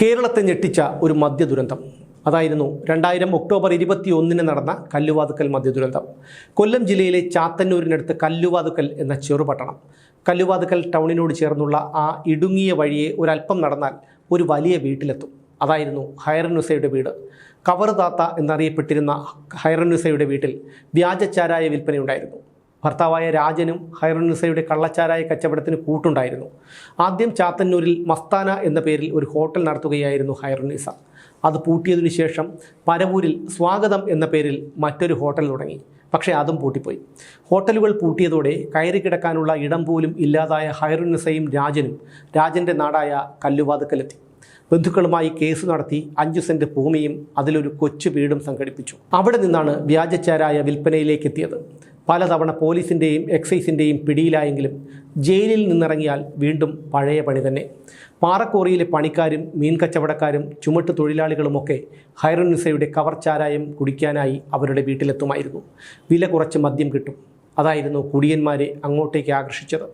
കേരളത്തെ ഞെട്ടിച്ച ഒരു മദ്യ ദുരന്തം അതായിരുന്നു രണ്ടായിരം ഒക്ടോബർ ഇരുപത്തി ഒന്നിന് നടന്ന കല്ലുവാതുക്കൽ മദ്യ ദുരന്തം കൊല്ലം ജില്ലയിലെ ചാത്തന്നൂരിനടുത്ത് കല്ലുവാതുക്കൽ എന്ന ചെറുപട്ടണം. കല്ലുവാതുക്കൽ ടൗണിനോട് ചേർന്നുള്ള ആ ഇടുങ്ങിയ വഴിയെ ഒരല്പം നടന്നാൽ ഒരു വലിയ വീട്ടിലെത്തും. അതായിരുന്നു ഹൈറനുസയുടെ വീട്. കവർ താത്ത എന്നറിയപ്പെട്ടിരുന്ന ഹൈറനുസയുടെ വീട്ടിൽ വ്യാജച്ചാരായ വിൽപ്പനയുണ്ടായിരുന്നു. ഭർത്താവായ രാജനും ഹൈറുനിസയുടെ കള്ളച്ചാരായ കച്ചവടത്തിന് കൂട്ടുണ്ടായിരുന്നു. ആദ്യം ചാത്തന്നൂരിൽ മസ്താന എന്ന പേരിൽ ഒരു ഹോട്ടൽ നടത്തുകയായിരുന്നു ഹൈറുനിസ. അത് പൂട്ടിയതിനു ശേഷം പരവൂരിൽ സ്വാഗതം എന്ന പേരിൽ മറ്റൊരു ഹോട്ടൽ തുടങ്ങി. പക്ഷേ അതും പൂട്ടിപ്പോയി. ഹോട്ടലുകൾ പൂട്ടിയതോടെ കയറി കിടക്കാനുള്ള ഇടം പോലും ഇല്ലാതായ ഹൈറുനിസയും രാജനും രാജന്റെ നാടായ കല്ലുവാതുക്കലെത്തി. ബന്ധുക്കളുമായി കേസ് നടത്തി അഞ്ചു സെന്റ് ഭൂമിയും അതിലൊരു കൊച്ചു വീടും സംഘടിപ്പിച്ചു. അവിടെ നിന്നാണ് വ്യാജച്ചാരായ വിൽപ്പനയിലേക്ക് എത്തിയത്. പലതവണ പോലീസിന്റെയും എക്സൈസിന്റെയും പിടിയിലായെങ്കിലും ജയിലിൽ നിന്നിറങ്ങിയാൽ വീണ്ടും പഴയ പണി തന്നെ. പാറക്കോറിയിലെ പണിക്കാരും മീൻ കച്ചവടക്കാരും ചുമട്ട് തൊഴിലാളികളുമൊക്കെ ഹൈറുനിസയുടെ കവർ കുടിക്കാനായി അവരുടെ വീട്ടിലെത്തുമായിരുന്നു. വില കുറച്ച് മദ്യം കിട്ടും. അതായിരുന്നു കുടിയന്മാരെ അങ്ങോട്ടേക്ക് ആകർഷിച്ചത്.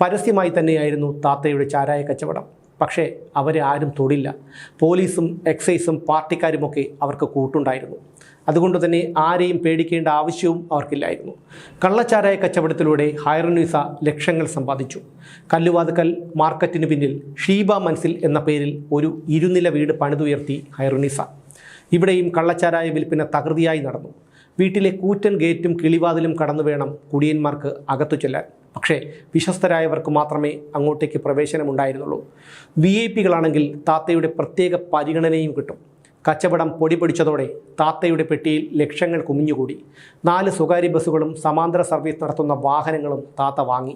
പരസ്യമായി തന്നെയായിരുന്നു താത്തയുടെ ചാരായ കച്ചവടം. പക്ഷേ അവരെ ആരും തൊടില്ല. പോലീസും എക്സൈസും പാർട്ടിക്കാരുമൊക്കെ അവർക്ക് കൂട്ടുണ്ടായിരുന്നു. അതുകൊണ്ട് തന്നെ ആരെയും പേടിക്കേണ്ട ആവശ്യവും അവർക്കില്ലായിരുന്നു. കള്ളച്ചാരായ കച്ചവടത്തിലൂടെ ഹൈറനീസ ലക്ഷങ്ങൾ സമ്പാദിച്ചു. കല്ലുവാതുക്കൽ മാർക്കറ്റിന് പിന്നിൽ ഷീബ മൻസിൽ എന്ന പേരിൽ ഒരു ഇരുനില വീട് പണിതുയർത്തി ഹൈറനീസ ഇവിടെയും കള്ളച്ചാരായ വിൽപ്പന തകൃതിയായി നടന്നു. വീട്ടിലെ കൂറ്റൻ ഗേറ്റും കിളിവാതിലും കടന്നു വേണം കുടിയന്മാർക്ക് അകത്തു ചെല്ലാൻ. പക്ഷേ വിശ്വസ്തരായവർക്ക് മാത്രമേ അങ്ങോട്ടേക്ക് പ്രവേശനമുണ്ടായിരുന്നുള്ളൂ. വി ഐ പികളാണെങ്കിൽ താത്തയുടെ പ്രത്യേക പരിഗണനയും കിട്ടും. കച്ചവടം പൊടി പിടിച്ചതോടെ താത്തയുടെ പെട്ടിയിൽ ലക്ഷങ്ങൾ കുമിഞ്ഞുകൂടി. നാല് സ്വകാര്യ ബസ്സുകളും സമാന്തര സർവീസ് നടത്തുന്ന വാഹനങ്ങളും താത്ത വാങ്ങി.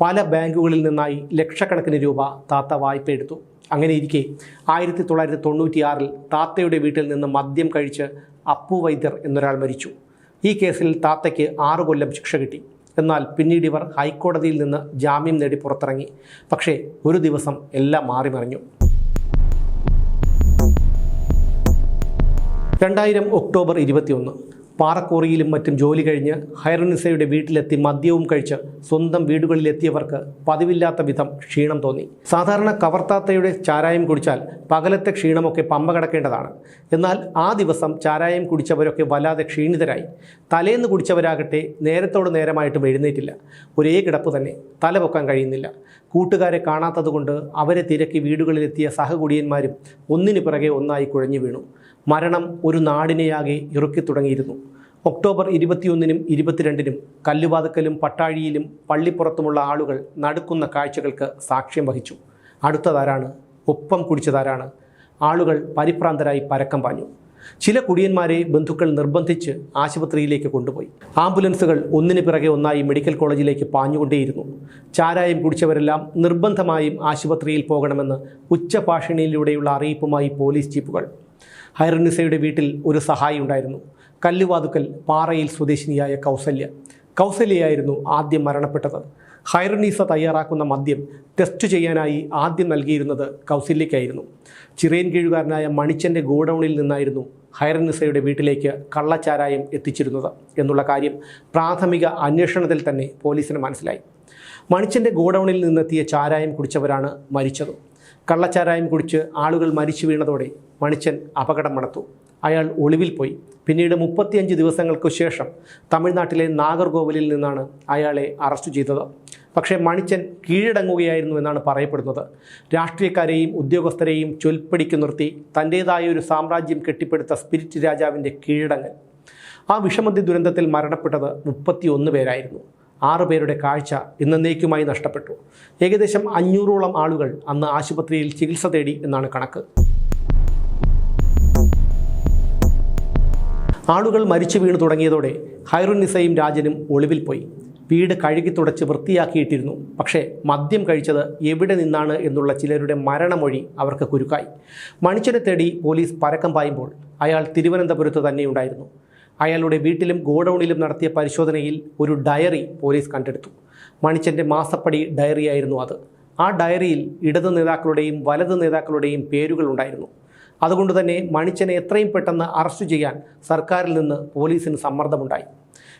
പല ബാങ്കുകളിൽ നിന്നായി ലക്ഷക്കണക്കിന് രൂപ താത്ത വായ്പ എടുത്തു. അങ്ങനെ ഇരിക്കെ ആയിരത്തി തൊള്ളായിരത്തി തൊണ്ണൂറ്റിയാറിൽ താത്തയുടെ വീട്ടിൽ നിന്ന് മദ്യം കഴിച്ച് അപ്പു വൈദ്യർ എന്നൊരാൾ മരിച്ചു. ഈ കേസിൽ താത്തയ്ക്ക് ആറു കൊല്ലം ശിക്ഷ കിട്ടി. എന്നാൽ പിന്നീട് ഇവർ ഹൈക്കോടതിയിൽ നിന്ന് ജാമ്യം നേടി പുറത്തിറങ്ങി. പക്ഷേ ഒരു ദിവസം എല്ലാം മാറിമറിഞ്ഞു. രണ്ടായിരം ഒക്ടോബർ ഇരുപത്തിയൊന്ന്. പാറക്കോറിയിലും മറ്റും ജോലി കഴിഞ്ഞ് ഹൈറനിസയുടെ വീട്ടിലെത്തി മദ്യവും കഴിച്ച് സ്വന്തം വീടുകളിലെത്തിയവർക്ക് പതിവില്ലാത്ത വിധം ക്ഷീണം തോന്നി. സാധാരണ കവർത്താത്തയുടെ ചാരായം കുടിച്ചാൽ പകലത്തെ ക്ഷീണമൊക്കെ പമ്പ കടക്കേണ്ടതാണ്. എന്നാൽ ആ ദിവസം ചാരായം കുടിച്ചവരൊക്കെ വല്ലാതെ ക്ഷീണിതരായി. തലേന്ന് കുടിച്ചവരാകട്ടെ നേരത്തോട് നേരമായിട്ടും എഴുന്നേറ്റില്ല. ഒരേ കിടപ്പ് തന്നെ തല പൊക്കാൻ കഴിയുന്നില്ല. കൂട്ടുകാരെ കാണാത്തതുകൊണ്ട് അവരെ തിരക്കി വീടുകളിലെത്തിയ സഹകുടിയന്മാരും ഒന്നിനു പിറകെ ഒന്നായി കുഴഞ്ഞു വീണു. മരണം ഒരു നാടിനെയാകെ ഇറുക്കി തുടങ്ങിയിരുന്നു. ഒക്ടോബർ ഇരുപത്തിയൊന്നിനും ഇരുപത്തിരണ്ടിനും കല്ലുവാതുക്കലും പട്ടാഴിയിലും പള്ളിപ്പുറത്തുമുള്ള ആളുകൾ നടുക്കുന്ന കാഴ്ചകൾക്ക് സാക്ഷ്യം വഹിച്ചു. അടുത്തതാരാണ്? ഒപ്പം കുടിച്ചതാരാണ്? ആളുകൾ പരിഭ്രാന്തരായി പരക്കം പാഞ്ഞു. ചില കുടിയന്മാരെ ബന്ധുക്കൾ നിർബന്ധിച്ച് ആശുപത്രിയിലേക്ക് കൊണ്ടുപോയി. ആംബുലൻസുകൾ ഒന്നിനു പിറകെ ഒന്നായി മെഡിക്കൽ കോളേജിലേക്ക് പാഞ്ഞുകൊണ്ടേയിരുന്നു. ചാരായം കുടിച്ചവരെല്ലാം നിർബന്ധമായും ആശുപത്രിയിൽ പോകണമെന്ന് ഉച്ചഭാഷിണിയിലൂടെയുള്ള അറിയിപ്പുമായി പോലീസ് ജീപ്പുകൾ ഹൈറനിസയുടെ വീട്ടിൽ ഒരു സഹായി ഉണ്ടായിരുന്നു. കല്ലുവാതുക്കൽ പാറയിൽ സ്വദേശിനിയായ കൗസല്യ. കൗസല്യയായിരുന്നു ആദ്യം മരണപ്പെട്ടത്. ഹൈറനീസ തയ്യാറാക്കുന്ന മദ്യം ടെസ്റ്റ് ചെയ്യാനായി ആദ്യം നൽകിയിരുന്നത് കൗസല്യയ്ക്കായിരുന്നു. ചിറയൻ കീഴുകാരനായ മണിച്ചന്റെ ഗോഡൗണിൽ നിന്നായിരുന്നു ഹൈറനിസയുടെ വീട്ടിലേക്ക് കള്ളച്ചാരായം എത്തിച്ചിരുന്നത് എന്നുള്ള കാര്യം പ്രാഥമിക അന്വേഷണത്തിൽ തന്നെ പോലീസിന് മനസ്സിലായി. മണിച്ചന്റെ ഗോഡൗണിൽ നിന്നെത്തിയ ചാരായം കുടിച്ചവരാണ് മരിച്ചത്. കള്ളച്ചാരായം കുടിച്ച് ആളുകൾ മരിച്ചു വീണതോടെ മണിച്ചൻ അപകടം മണത്തു അയാൾ ഒളിവിൽ പോയി. പിന്നീട് മുപ്പത്തിയഞ്ച് ദിവസങ്ങൾക്കു ശേഷം തമിഴ്നാട്ടിലെ നാഗർകോവിലിൽ നിന്നാണ് അയാളെ അറസ്റ്റ് ചെയ്തത്. പക്ഷേ മണിച്ചൻ കീഴടങ്ങുകയായിരുന്നു എന്നാണ് പറയപ്പെടുന്നത്. രാഷ്ട്രീയക്കാരെയും ഉദ്യോഗസ്ഥരെയും ചൊൽപ്പടിക്കു നിർത്തി തന്റേതായ ഒരു സാമ്രാജ്യം കെട്ടിപ്പടുത്ത സ്പിരിറ്റ് രാജാവിന്റെ കീഴടങ്ങൽ. ആ വിഷമന്തി ദുരന്തത്തിൽ മരണപ്പെട്ടത് മുപ്പത്തിയൊന്ന് പേരായിരുന്നു. ആറ് പേരുടെ കാഴ്ച ഇന്നേക്കുമായി നഷ്ടപ്പെട്ടു. ഏകദേശം അഞ്ഞൂറോളം ആളുകൾ അന്ന് ആശുപത്രിയിൽ ചികിത്സ തേടി എന്നാണ് കണക്ക്. ആളുകൾ മരിച്ചു വീണു തുടങ്ങിയതോടെ ഹൈറുനിസയും രാജനും ഒളിവിൽ പോയി. വീട് കഴുകി തുടച്ച് വൃത്തിയാക്കിയിട്ടിരുന്നു. പക്ഷേ മദ്യം കഴിച്ചത് എവിടെ നിന്നാണ് എന്നുള്ള ചിലരുടെ മരണമൊഴി അവർക്ക് കുരുക്കായി. മണിച്ചനെ തേടി പോലീസ് പരക്കം പായുമ്പോൾ അയാൾ തിരുവനന്തപുരത്ത് തന്നെയുണ്ടായിരുന്നു അയാളുടെ വീട്ടിലും ഗോഡൌണിലും നടത്തിയ പരിശോധനയിൽ ഒരു ഡയറി പോലീസ് കണ്ടെടുത്തു. മണിച്ചന്റെ മാസപ്പടി ഡയറിയായിരുന്നു അത്. ആ ഡയറിയിൽ ഇടത് നേതാക്കളുടെയും വലത് നേതാക്കളുടെയും പേരുകൾ ഉണ്ടായിരുന്നു. അതുകൊണ്ട് തന്നെ മണിച്ചനെ എത്രയും പെട്ടെന്ന് അറസ്റ്റ് ചെയ്യാൻ സർക്കാരിൽ നിന്ന് പോലീസിന് സമ്മർദ്ദമുണ്ടായി.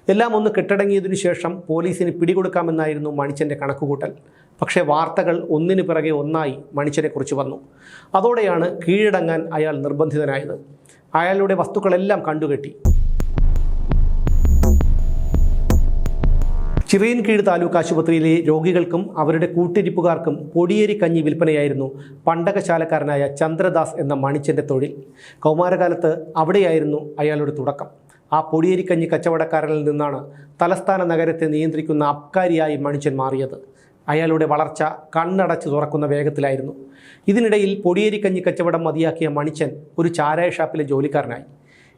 എല്ലാം ഒന്ന് കെട്ടടങ്ങിയതിനു ശേഷം പോലീസിന് പിടികൊടുക്കാമെന്നായിരുന്നു മണിച്ചന്റെ കണക്കുകൂട്ടൽ. പക്ഷേ വാർത്തകൾ ഒന്നിനു പിറകെ ഒന്നായി മണിച്ചനെക്കുറിച്ച് വന്നു. അതോടെയാണ് കീഴടങ്ങാൻ അയാൾ നിർബന്ധിതനായത്. അയാളുടെ വസ്തുക്കളെല്ലാം കണ്ടുകെട്ടി. ചിറയൻകീഴ് താലൂക്ക് ആശുപത്രിയിലെ രോഗികൾക്കും അവരുടെ കൂട്ടിരിപ്പുകാർക്കും പൊടിയേരി കഞ്ഞി വിൽപ്പനയായിരുന്നു പണ്ടകശാലക്കാരനായ ചന്ദ്രദാസ് എന്ന മണിച്ചന്റെ തൊഴിൽ. കൗമാരകാലത്ത് അവിടെയായിരുന്നു അയാളുടെ തുടക്കം. ആ പൊടിയേരിക്കഞ്ഞി കച്ചവടക്കാരനിൽ നിന്നാണ് തലസ്ഥാന നഗരത്തെ നിയന്ത്രിക്കുന്ന അബ്കാരിയായി മണിച്ചൻ മാറിയത്. അയാളുടെ വളർച്ച കണ്ണടച്ച് തുറക്കുന്ന വേഗത്തിലായിരുന്നു. ഇതിനിടയിൽ പൊടിയേരിക്കഞ്ഞി കച്ചവടം മതിയാക്കിയ മണിച്ചൻ ഒരു ചാരായ ഷാപ്പിലെ ജോലിക്കാരനായി.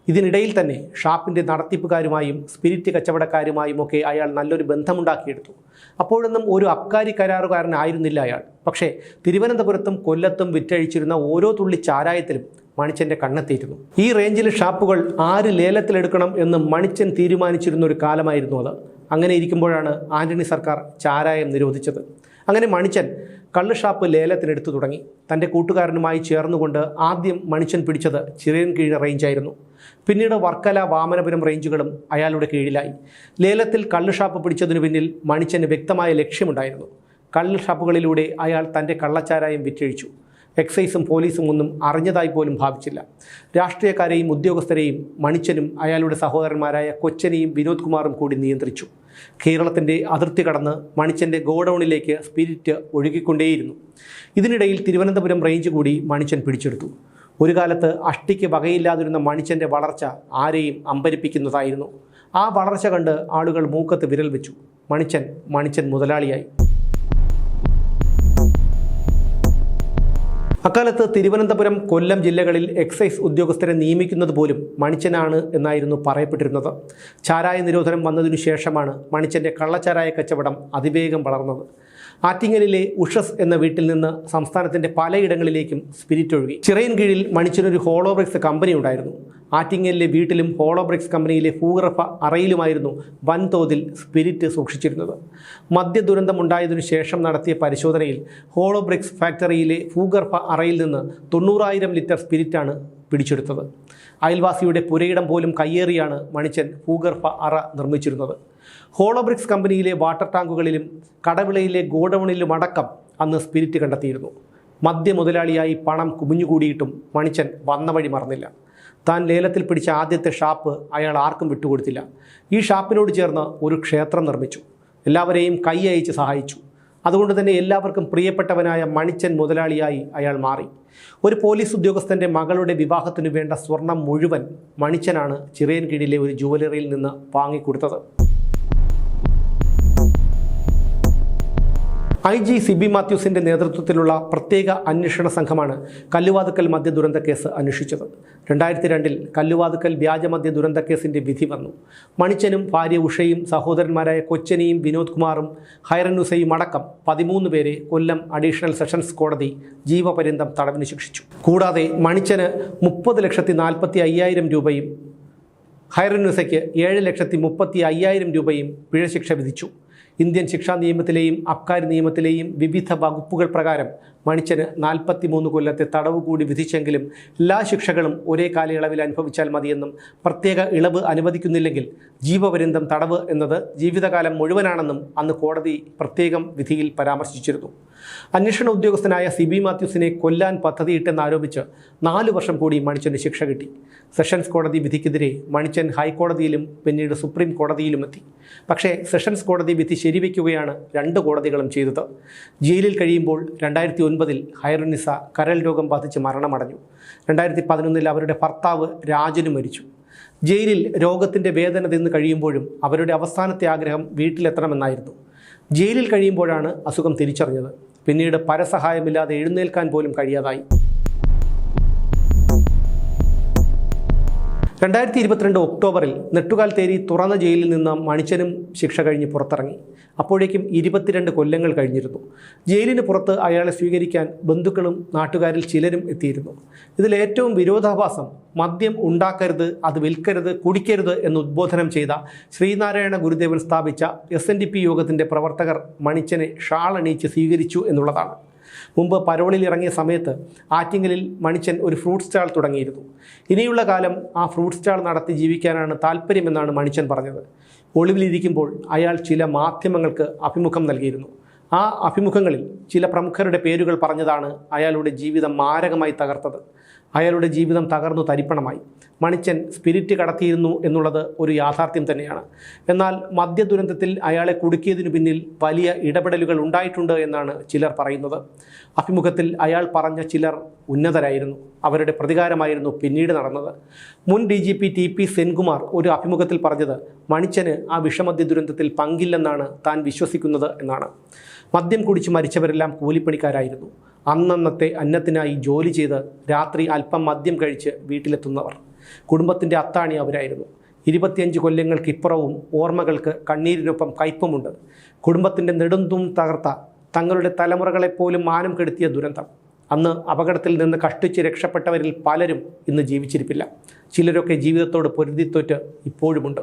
ഇതിനിടയിൽ തന്നെ ഷാപ്പിന്റെ നടത്തിപ്പുകാരുമായും സ്പിരിറ്റ് കച്ചവടക്കാരുമായും ഒക്കെ അയാൾ നല്ലൊരു ബന്ധമുണ്ടാക്കിയെടുത്തു. അപ്പോഴൊന്നും ഒരു അബ്കാരി കരാറുകാരനായിരുന്നില്ല അയാൾ. പക്ഷേ തിരുവനന്തപുരത്തും കൊല്ലത്തും വിറ്റഴിച്ചിരുന്ന ഓരോ തുള്ളി ചാരായത്തിലും മണിച്ചന്റെ കണ്ണെത്തിയിരുന്നു. ഈ റേഞ്ചിലെ ഷാപ്പുകൾ ആര് ലേലത്തിലെടുക്കണം എന്ന് മണിച്ചൻ തീരുമാനിച്ചിരുന്ന ഒരു കാലമായിരുന്നു അത്. അങ്ങനെ ഇരിക്കുമ്പോഴാണ് ആന്റണി സർക്കാർ ചാരായം നിരോധിച്ചത്. അങ്ങനെ മണിച്ചൻ കള്ള് ഷാപ്പ് ലേലത്തിനെടുത്തു തുടങ്ങി. തന്റെ കൂട്ടുകാരനുമായി ചേർന്നുകൊണ്ട് ആദ്യം മണിച്ചൻ പിടിച്ചത് ചിറയൻകീഴ് റേഞ്ചായിരുന്നു. പിന്നീട് വർക്കല വാമനപുരം റേഞ്ചുകളും അയാളുടെ കീഴിലായി. ലേലത്തിൽ കള്ള് ഷാപ്പ് പിടിച്ചതിനു പിന്നിൽ മണിച്ചന് വ്യക്തമായ ലക്ഷ്യമുണ്ടായിരുന്നു. കള്ള് ഷാപ്പുകളിലൂടെ അയാൾ തന്റെ കള്ളച്ചാരായം വിറ്റഴിച്ചു. എക്സൈസും പോലീസും ഒന്നും അറിഞ്ഞതായി പോലും ഭാവിച്ചില്ല. രാഷ്ട്രീയക്കാരെയും ഉദ്യോഗസ്ഥരെയും മണിച്ചനും അയാളുടെ സഹോദരന്മാരായ കൊച്ചനെയും വിനോദ് കുമാറും കൂടി നിയന്ത്രിച്ചു. കേരളത്തിന്റെ അതിർത്തി കടന്ന് മണിച്ചന്റെ ഗോഡൗണിലേക്ക് സ്പിരിറ്റ് ഒഴുകിക്കൊണ്ടേയിരുന്നു. ഇതിനിടയിൽ തിരുവനന്തപുരം റേഞ്ച് കൂടി മണിച്ചൻ പിടിച്ചെടുത്തു. ഒരു കാലത്ത് അഷ്ടിക്ക് വകയില്ലാതിരുന്ന മണിച്ചന്റെ വളർച്ച ആരെയും അമ്പരിപ്പിക്കുന്നതായിരുന്നു. ആ വളർച്ച കണ്ട് ആളുകൾ മൂക്കത്ത് വിരൽ വെച്ചു. മണിച്ചൻ മണിച്ചൻ മുതലാളിയായി. അക്കാലത്ത് തിരുവനന്തപുരം കൊല്ലം ജില്ലകളിൽ എക്സൈസ് ഉദ്യോഗസ്ഥരെ നിയമിക്കുന്നത് പോലും മണിച്ചനാണ് എന്നായിരുന്നു പറയപ്പെട്ടിരുന്നത്. ചാരായ നിരോധനം വന്നതിനു ശേഷമാണ് മണിച്ചന്റെ കള്ളച്ചാരായ കച്ചവടം അതിവേഗം വളർന്നത്. ആറ്റിങ്ങലിലെ ഉഷസ് എന്ന വീട്ടിൽ നിന്ന് സംസ്ഥാനത്തിന്റെ പലയിടങ്ങളിലേക്കും സ്പിരിറ്റ് ഒഴുകി. ചിറയിൻ കീഴിൽ മണിച്ചനൊരു ഹോളോബ്രിക്സ് കമ്പനി ഉണ്ടായിരുന്നു ആറ്റിങ്ങലിലെ വീട്ടിലും ഹോളോബ്രിക്സ് കമ്പനിയിലെ ഭൂഗർഭ അറയിലുമായിരുന്നു വൻതോതിൽ സ്പിരിറ്റ് സൂക്ഷിച്ചിരുന്നത്. മദ്യ ദുരന്തമുണ്ടായതിനു ശേഷം നടത്തിയ പരിശോധനയിൽ ഹോളോബ്രിക്സ് ഫാക്ടറിയിലെ ഭൂഗർഭ അറയിൽ നിന്ന് തൊണ്ണൂറായിരം ലിറ്റർ സ്പിരിറ്റാണ് പിടിച്ചെടുത്തത്. അയൽവാസിയുടെ പുരയിടം പോലും കയ്യേറിയാണ് മണിച്ചൻ ഭൂഗർഭ അറ നിർമ്മിച്ചിരുന്നത്. ഹോളോബ്രിക്സ് കമ്പനിയിലെ വാട്ടർ ടാങ്കുകളിലും കടവിളയിലെ ഗോഡൌണിലും അടക്കം അന്ന് സ്പിരിറ്റ് കണ്ടെത്തിയിരുന്നു. മദ്യ മുതലാളിയായി പണം കുമിഞ്ഞുകൂടിയിട്ടും മണിച്ചൻ വന്ന വഴി മറന്നില്ല. താൻ ലേലത്തിൽ പിടിച്ച ആദ്യത്തെ ഷാപ്പ് അയാൾ ആർക്കും വിട്ടുകൊടുത്തില്ല. ഈ ഷാപ്പിനോട് ചേർന്ന് ഒരു ക്ഷേത്രം നിർമ്മിച്ചു. എല്ലാവരെയും കൈ അയച്ച് സഹായിച്ചു. അതുകൊണ്ട് തന്നെ എല്ലാവർക്കും പ്രിയപ്പെട്ടവനായ മണിച്ചൻ മുതലാളിയായി അയാൾ മാറി. ഒരു പോലീസ് ഉദ്യോഗസ്ഥന്റെ മകളുടെ വിവാഹത്തിനു വേണ്ട സ്വർണം മുഴുവൻ മണിച്ചനാണ് ചിറയൻകീഴിലെ ഒരു ജുവലറിയിൽ നിന്ന് വാങ്ങിക്കൊടുത്തത്. ഐ ജി സിബി മാത്യൂസിന്റെ നേതൃത്വത്തിലുള്ള പ്രത്യേക അന്വേഷണ സംഘമാണ് കല്ലുവാതുക്കൽ മദ്യ ദുരന്ത കേസ് അന്വേഷിച്ചത്. രണ്ടായിരത്തി രണ്ടിൽ കല്ലുവാതുക്കൽ വ്യാജമദ്യ ദുരന്ത കേസിന്റെ വിധി വന്നു. മണിച്ചനും ഭാര്യ ഉഷയും സഹോദരന്മാരായ കൊച്ചനെയും വിനോദ് കുമാറും ഹൈറനുസയും അടക്കം പതിമൂന്ന് പേരെ കൊല്ലം അഡീഷണൽ സെഷൻസ് കോടതി ജീവപര്യന്തം തടവിന് ശിക്ഷിച്ചു. കൂടാതെ മണിച്ചന് മുപ്പത് ലക്ഷത്തി നാൽപ്പത്തി അയ്യായിരം രൂപയും ഹൈറനുസയ്ക്ക് ഏഴ് ലക്ഷത്തി മുപ്പത്തി അയ്യായിരം രൂപയും പിഴശിക്ഷ വിധിച്ചു. ഇന്ത്യൻ ശിക്ഷാ നിയമത്തിലെയും അബ്കാരി നിയമത്തിലെയും വിവിധ വകുപ്പുകൾ പ്രകാരം മണിച്ചന് നാൽപ്പത്തി മൂന്ന് കൊല്ലത്തെ തടവ് കൂടി വിധിച്ചെങ്കിലും എല്ലാ ശിക്ഷകളും ഒരേ കാലയളവിൽ അനുഭവിച്ചാൽ മതിയെന്നും പ്രത്യേക ഇളവ് അനുവദിക്കുന്നില്ലെങ്കിൽ ജീവപര്യന്തം തടവ് എന്നത് ജീവിതകാലം മുഴുവനാണെന്നും അന്ന് കോടതി പ്രത്യേകം വിധിയിൽ പരാമർശിച്ചിരുന്നു. അന്വേഷണ ഉദ്യോഗസ്ഥനായ സി ബി മാത്യൂസിനെ കൊല്ലാൻ പദ്ധതിയിട്ടെന്നാരോപിച്ച് നാലു വർഷം കൂടി മണിച്ചന് ശിക്ഷ കിട്ടി. സെഷൻസ് കോടതി വിധിക്കെതിരെ മണിച്ചൻ ഹൈക്കോടതിയിലും പിന്നീട് സുപ്രീം കോടതിയിലും എത്തി. പക്ഷേ സെഷൻസ് കോടതി വിധി ശരിവയ്ക്കുകയാണ് രണ്ട് കോടതികളും ചെയ്തത്. ജയിലിൽ കഴിയുമ്പോൾ രണ്ടായിരത്തി ഒൻപതിൽ ഹൈറുനിസ കരൽ രോഗം ബാധിച്ച് മരണമടഞ്ഞു. രണ്ടായിരത്തി പതിനൊന്നിൽ അവരുടെ ഭർത്താവ് രാജന് മരിച്ചു. ജയിലിൽ രോഗത്തിന്റെ വേദന തിന്ന് കഴിയുമ്പോഴും അവരുടെ അവസാനത്തെ ആഗ്രഹം വീട്ടിലെത്തണമെന്നായിരുന്നു. ജയിലിൽ കഴിയുമ്പോഴാണ് അസുഖം തിരിച്ചറിഞ്ഞത്. പിന്നീട് പരസഹായമില്ലാതെ എഴുന്നേൽക്കാൻ പോലും കഴിയാതായി. രണ്ടായിരത്തി ഇരുപത്തിരണ്ട് ഒക്ടോബറിൽ നെട്ടുകാൽ തേരി തുറന്ന ജയിലിൽ നിന്ന് മണിച്ചനും ശിക്ഷ കഴിഞ്ഞ് പുറത്തിറങ്ങി. അപ്പോഴേക്കും ഇരുപത്തിരണ്ട് കൊല്ലങ്ങൾ കഴിഞ്ഞിരുന്നു. ജയിലിന് പുറത്ത് അയാളെ സ്വീകരിക്കാൻ ബന്ധുക്കളും നാട്ടുകാരിൽ ചിലരും എത്തിയിരുന്നു. ഇതിലേറ്റവും വിരോധാഭാസം മദ്യം ഉണ്ടാക്കരുത് അത് വിൽക്കരുത് കുടിക്കരുത് എന്ന് ഉദ്ബോധനം ചെയ്ത ശ്രീനാരായണ ഗുരുദേവൻ സ്ഥാപിച്ച എസ് യോഗത്തിന്റെ പ്രവർത്തകർ മണിച്ചനെ ഷാളണിയിച്ച് സ്വീകരിച്ചു എന്നുള്ളതാണ്. മുമ്പ് പരോളിൽ ഇറങ്ങിയ സമയത്ത് ആറ്റിങ്ങലിൽ മണിച്ചൻ ഒരു ഫ്രൂട്ട് സ്റ്റാൾ തുടങ്ങിയിരുന്നു. ഇനിയുള്ള കാലം ആ ഫ്രൂട്ട് സ്റ്റാൾ നടത്തി ജീവിക്കാനാണ് താല്പര്യമെന്നാണ് മണിച്ചൻ പറഞ്ഞത്. ഒളിവിലിരിക്കുമ്പോൾ അയാൾ ചില മാധ്യമങ്ങൾക്ക് അഭിമുഖം നൽകിയിരുന്നു. ആ അഭിമുഖങ്ങളിൽ ചില പ്രമുഖരുടെ പേരുകൾ പറഞ്ഞതാണ് അയാളുടെ ജീവിതം മാരകമായി തകർത്തത്. അയാളുടെ ജീവിതം തകർന്നു തരിപ്പണമായി. മണിച്ചൻ സ്പിരിറ്റ് കടത്തിയിരുന്നു എന്നുള്ളത് ഒരു യാഥാർത്ഥ്യം തന്നെയാണ്. എന്നാൽ മദ്യ ദുരന്തത്തിൽ അയാളെ കുടുക്കിയതിനു പിന്നിൽ വലിയ ഇടപെടലുകൾ ഉണ്ടായിട്ടുണ്ട് എന്നാണ് ചിലർ പറയുന്നത്. അഭിമുഖത്തിൽ അയാൾ പറഞ്ഞ ചിലർ ഉന്നതരായിരുന്നു. അവരുടെ പ്രതികാരമായിരുന്നു പിന്നീട് നടന്നത്. മുൻ D G P T P Senkumar ഒരു അഭിമുഖത്തിൽ പറഞ്ഞത് മണിച്ചന് ആ വിഷമദ്യ ദുരന്തത്തിൽ പങ്കില്ലെന്നാണ് താൻ വിശ്വസിക്കുന്നത് എന്നാണ്. മദ്യം കുടിച്ച് മരിച്ചവരെല്ലാം കൂലിപ്പണിക്കാരായിരുന്നു. അന്നന്നത്തെ അന്നത്തിനായി ജോലി ചെയ്ത് രാത്രി അല്പം മദ്യം കഴിച്ച് വീട്ടിലെത്തുന്നവർ. കുടുംബത്തിന്റെ അത്താണി അവരായിരുന്നു. ഇരുപത്തിയഞ്ച് കൊല്ലങ്ങൾക്കിപ്പുറവും ഓർമ്മകൾക്ക് കണ്ണീരിനൊപ്പം കയ്പുമുണ്ട്. കുടുംബത്തിന്റെ നെടുന്തും തകർത്ത തങ്ങളുടെ തലമുറകളെപ്പോലും മാനം കെടുത്തിയ ദുരന്തം. അന്ന് അപകടത്തിൽ നിന്ന് കഷ്ടിച്ച് രക്ഷപ്പെട്ടവരിൽ പലരും ഇന്ന് ജീവിച്ചിരിപ്പില്ല. ചിലരൊക്കെ ജീവിതത്തോട് പൊരുതിത്തോറ്റ് ഇപ്പോഴുമുണ്ട്.